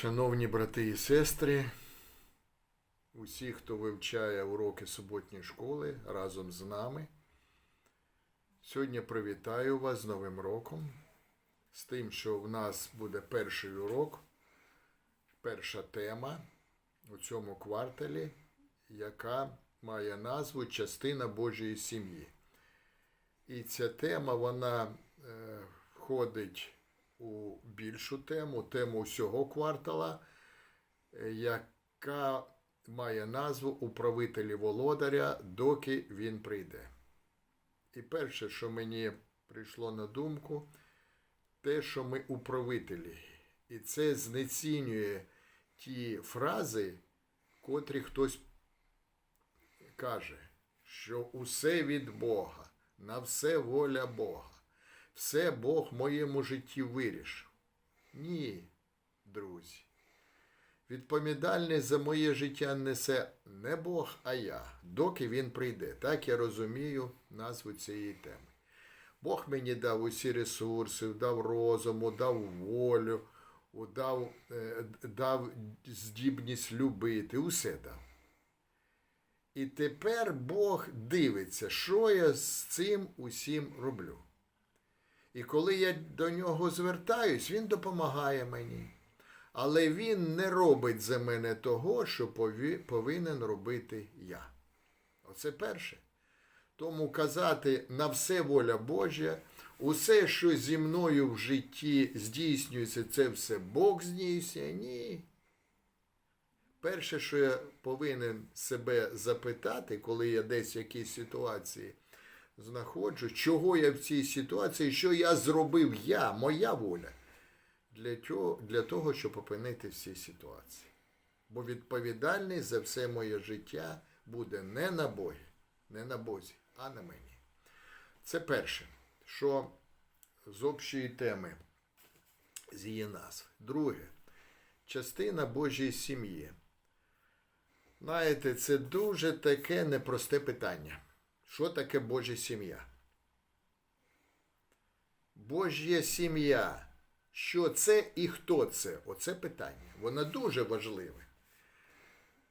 Шановні брати і сестри, усі, хто вивчає уроки суботньої школи разом з нами, сьогодні привітаю вас з Новим роком, з тим, що в нас буде перший урок, перша тема у цьому кварталі, яка має назву Частина Божої сім'ї. І ця тема, вона е, входить у більшу тему, тему всього квартала, е, яка має назву Управителі володаря, доки він прийде. І перше, що мені прийшло на думку, те, що ми управителі. І це знецінює ті фрази, котрі хтось каже, що усе від Бога, на все воля Бога. Все Бог в моєму житті вирішив. Ні, друзі. Відповідальність за моє життя несе не Бог, а я, доки він прийде. Так я розумію назву цієї теми. Бог мені дав усі ресурси, дав розуму, дав волю, дав, е, дав здібність любити, усе дав. І тепер Бог дивиться, що я з цим усім роблю. І коли я до нього звертаюсь, він допомагає мені. Але він не робить за мене того, що повинен робити я. Оце перше. Тому казати на все воля Божа, усе, що зі мною в житті здійснюється, це все Бог здійснює. Ні. Перше, що я повинен себе запитати, коли я десь в якійсь ситуації знаходжу, чого я в цій ситуації, що я зробив я, моя воля, для, чого, для того, щоб опинити в цій ситуації. Бо відповідальність за все моє життя буде не на Богі, не на Бозі, а на мені. Це перше, що з общої теми, з її назви. Друге, частина Божої сім'ї. Знаєте, це дуже таке непросте питання. Що таке Божа сім'я? Божя сім'я. Що це і хто це? Оце питання. Воно дуже важливе.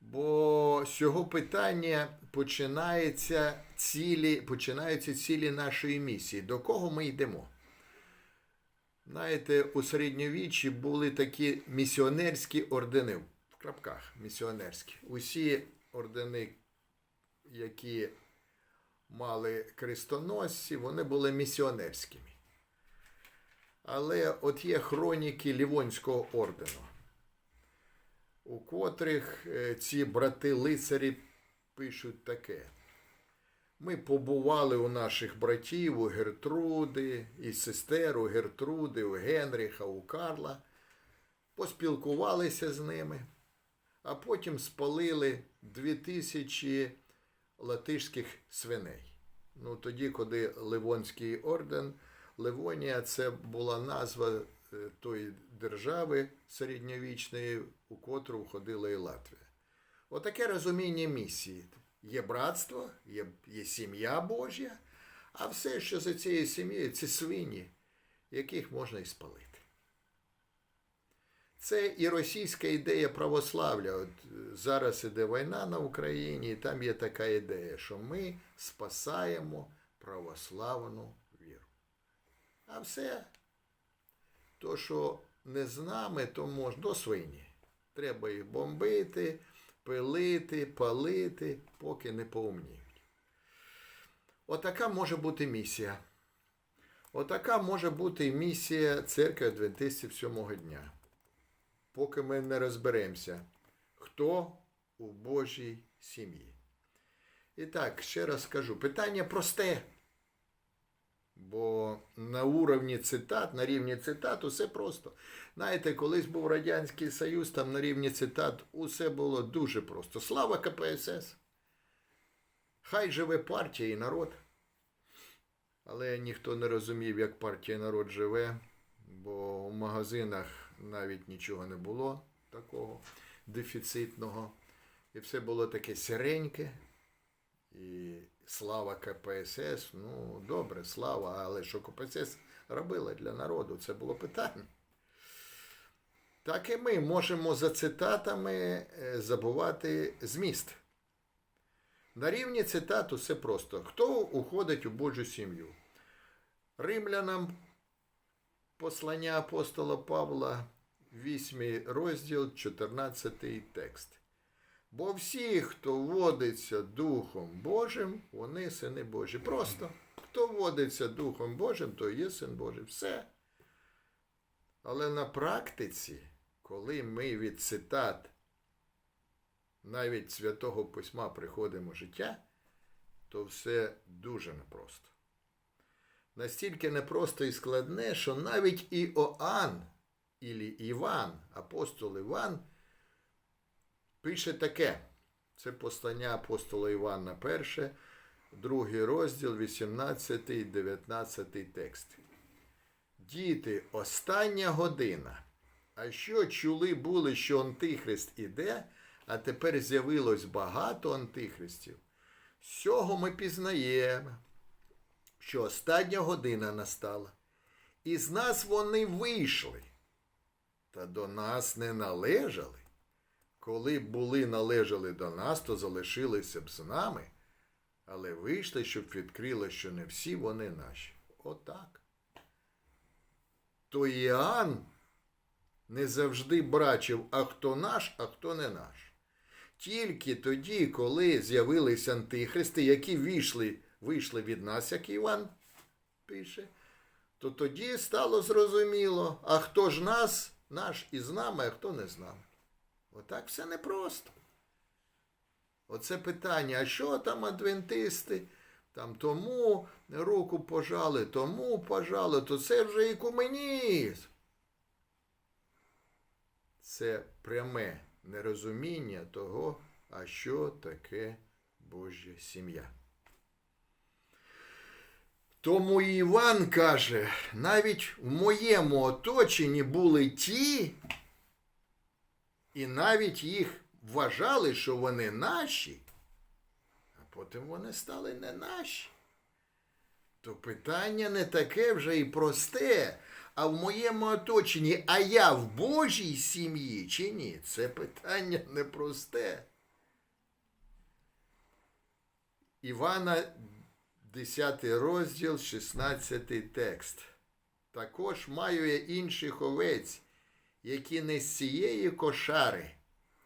Бо з цього питання починаються цілі, починаються цілі нашої місії. До кого ми йдемо? Знаєте, у середньовіччі були такі місіонерські ордени. В крапках місіонерські. Усі ордени, які мали крестоносці, вони були місіонерськими. Але от є хроніки Лівонського ордену, у котрих е, ці брати-лицарі пишуть таке. Ми побували у наших братів, у Гертруди, і сестер, у Гертруди, у Генріха, у Карла, поспілкувалися з ними, а потім спалили дві тисячі латишських свиней. Ну, тоді, коли Ливонський орден, Ливонія це була назва е, тої держави середньовічної, у котру входила і Латвія. Отаке розуміння місії. Є братство, є, є сім'я Божя, а все, що за цією сім'єю, це свині, яких можна і спалити. Це і російська ідея православля. От е, зараз іде війна на Україні, і там є така ідея, що ми спасаємо православну віру. А все, то, що не з нами, то можна до свині. Треба їх бомбити, пилити, палити, поки не поумніють. Отака може бути місія. Отака може бути місія церкви Адвентистів сьомого дня поки ми не розберемося, хто у Божій сім'ї. І так, ще раз скажу, питання просте. Бо на уровні цитат, на рівні цитат, усе просто. Знаєте, колись був Радянський Союз, там на рівні цитат усе було дуже просто. Слава КПСС! Хай живе партія і народ. Але ніхто не розумів, як партія і народ живе, бо в магазинах навіть нічого не було такого дефіцитного. І все було таке сиреньке. І слава КПСС, ну добре, слава, але що КПСС робила для народу, це було питання. так і ми можемо за цитатами е, забувати зміст. На рівні цитат усе просто. Хто уходить у Божу сім'ю? Римлянам послання апостола Павла, 8 розділ, 14 текст. Бо всі, хто водиться Духом Божим, вони сини Божі. Просто хто водиться Духом Божим, то є син Божий. Все. Але на практиці, коли ми від цитат навіть Святого Письма приходимо життя, то все дуже непросто. Настільки непросто і складне, що навіть Іоанн, ілі Іван, апостол Іван, пише таке. Це послання апостола Івана перше, другий розділ, 18 і 19 текст. Діти, остання година. А що чули були, що Антихрист іде, а тепер з'явилось багато антихристів. З цього ми пізнаємо, що остання година настала. І з нас вони вийшли, та до нас не належали. Коли б були належали до нас, то залишилися б з нами, але вийшли, щоб відкрили, що не всі вони наші. Отак. То Іоанн не завжди бачив, а хто наш, а хто не наш. Тільки тоді, коли з'явилися антихристи, які вийшли, вийшли від нас, як Іван пише, то тоді стало зрозуміло, а хто ж нас, наш із нами, а хто не з нами. Отак все непросто. Оце питання, а що там адвентисти? Там тому руку пожали, тому пожали, то це вже і комунізм. Це пряме нерозуміння того, а що таке Божа сім'я. Тому Іван каже, навіть в моєму оточенні були ті, і навіть їх вважали, що вони наші, а потім вони стали не наші. То питання не таке вже і просте, а в моєму оточенні, а я в Божій сім'ї чи ні? Це питання непросте. Івана, 10 розділ, 16 текст. Також маю я інших овець, які не з цієї кошари.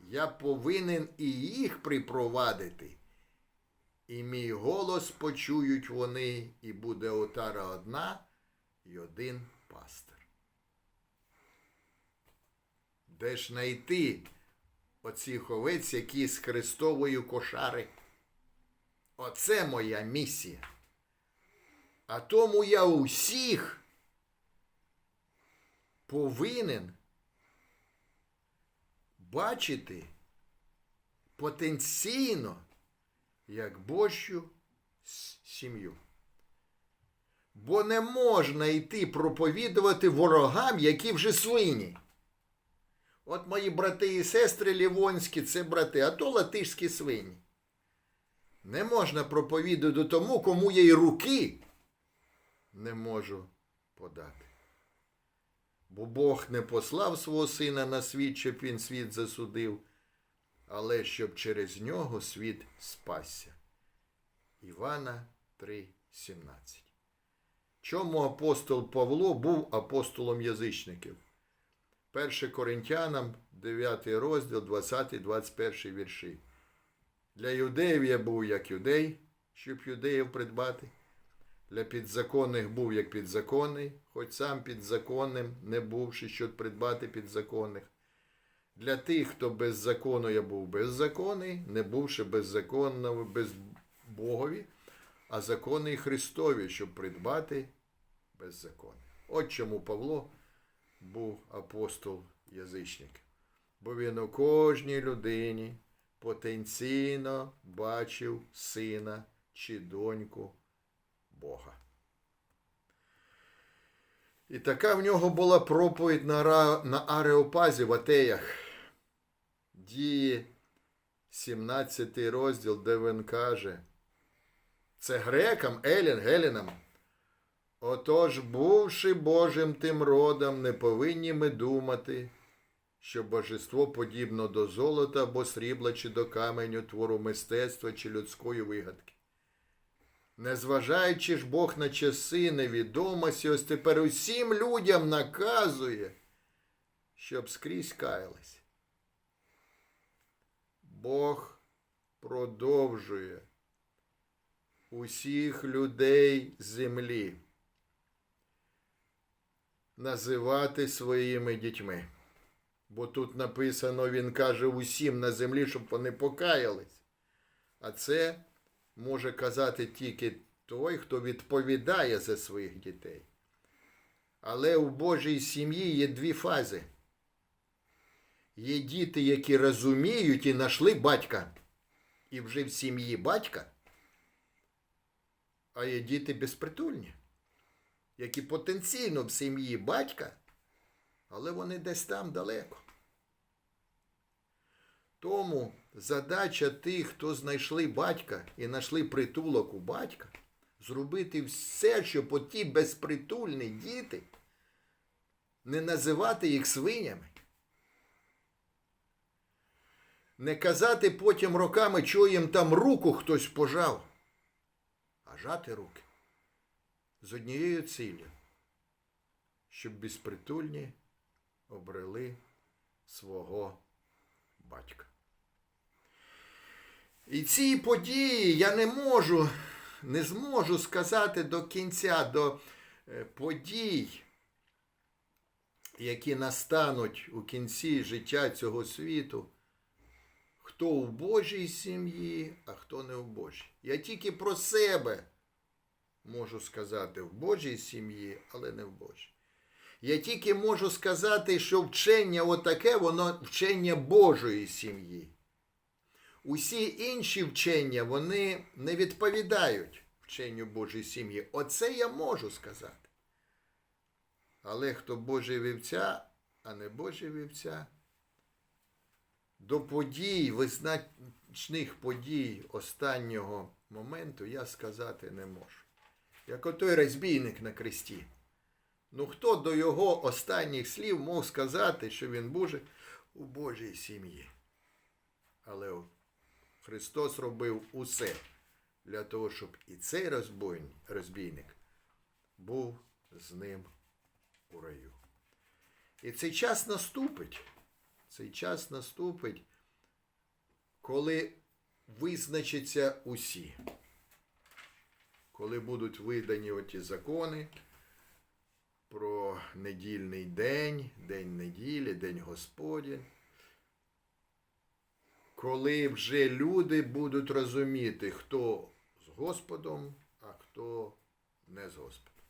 Я повинен і їх припровадити. І мій голос почують вони, і буде отара одна, і один пастир. Де ж знайти оцих овець, які з Христової кошари? Оце моя місія. А тому я усіх повинен бачити потенційно як Божу сім'ю. Бо не можна йти проповідувати ворогам, які вже свині. От мої брати і сестри Лівонські це брати, а то латишські свині. Не можна проповідувати тому, кому я й руки не можу подати. Бо Бог не послав свого сина на світ, щоб він світ засудив, але щоб через нього світ спасся. Івана 3,17. Чому апостол Павло був апостолом язичників? 1 Коринтянам, 9 розділ, 20-21 вірші. Для юдеїв я був як юдей, щоб юдеїв придбати. Для підзаконних був як підзаконний, хоч сам підзаконним, не бувши, щоб придбати підзаконних. Для тих, хто без закону я був беззаконний, не бувши беззаконним без Богові, а законний Христові, щоб придбати беззаконне. От чому Павло був апостол язичник. Бо він у кожній людині потенційно бачив сина чи доньку Бога. І така в нього була проповідь на, Ареопазі в Атеях. Дії 17 розділ, де він каже, це грекам, Елін, Гелінам. Отож, бувши Божим тим родом, не повинні ми думати, що божество подібно до золота або срібла, чи до каменю твору мистецтва чи людської вигадки. Незважаючи ж Бог на часи невідомості, ось тепер усім людям наказує, щоб скрізь каялись. Бог продовжує усіх людей землі називати своїми дітьми. Бо тут написано, він каже усім на землі, щоб вони покаялись. А це може казати тільки той, хто відповідає за своїх дітей. Але у Божій сім'ї є дві фази. Є діти, які розуміють і знайшли батька, і вже в сім'ї батька, а є діти безпритульні, які потенційно в сім'ї батька, але вони десь там далеко. Тому задача тих, хто знайшли батька і знайшли притулок у батька, зробити все, щоб оті безпритульні діти не називати їх свинями. Не казати потім роками, що їм там руку хтось пожав, а жати руки з однією ціллю, щоб безпритульні обрели свого батька. І ці події я не можу, не зможу сказати до кінця, до е, подій, які настануть у кінці життя цього світу, хто у Божій сім'ї, а хто не у Божій. Я тільки про себе можу сказати в Божій сім'ї, але не в Божій. Я тільки можу сказати, що вчення отаке, воно вчення Божої сім'ї. Усі інші вчення, вони не відповідають вченню Божої сім'ї. Оце я можу сказати. Але хто Божий вівця, а не Божий вівця, до подій, визначних подій останнього моменту я сказати не можу. Як отой розбійник на кресті. Ну хто до його останніх слів мог сказати, що він буде у Божій сім'ї? Але Христос робив усе для того, щоб і цей розбійник був з ним у раю. І цей час наступить. Цей час наступить, коли визначаться усі. Коли будуть видані оті закони про недільний день, день неділі, день Господень. Коли вже люди будуть розуміти, хто з Господом, а хто не з Господом.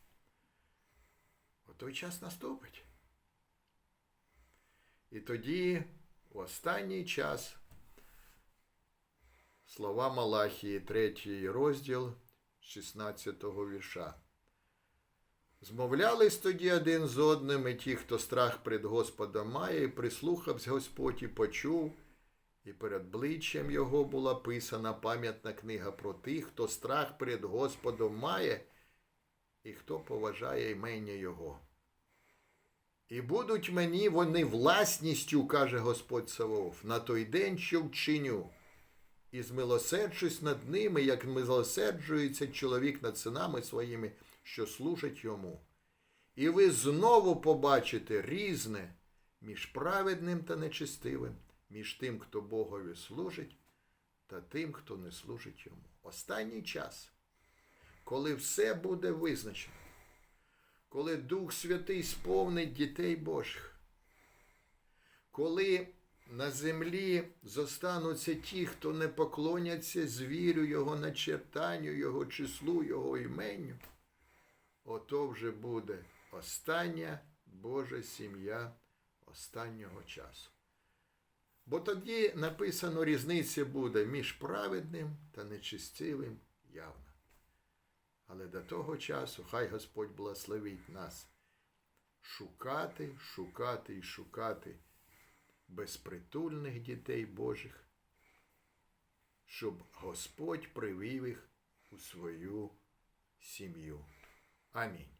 О той час наступить. І тоді, в останній час, слова Малахії, 3 розділ 16 вірша. Змовлялись тоді один з одним, і ті, хто страх перед Господом має, і прислухався Господь і почув, і перед обличчям його була писана пам'ятна книга про тих, хто страх перед Господом має, і хто поважає імення Його. І будуть мені вони власністю, каже Господь Саваоф, на той день, що вчиню, і змилосерджусь над ними, як милосерджується чоловік над синами своїми, що служать йому. І ви знову побачите різне між праведним та нечестивим, між тим, хто Богові служить, та тим, хто не служить йому. Останній час, коли все буде визначено, коли Дух Святий сповнить дітей Божих, коли на землі зостануться ті, хто не поклоняться звірю Його начертанню, Його числу, Його іменню, ото вже буде остання Божа сім'я останнього часу. Бо тоді написано різниця буде між праведним та нечистивим явно. Але до того часу хай Господь благословить нас шукати, шукати і шукати безпритульних дітей Божих, щоб Господь привів їх у свою сім'ю. Амінь.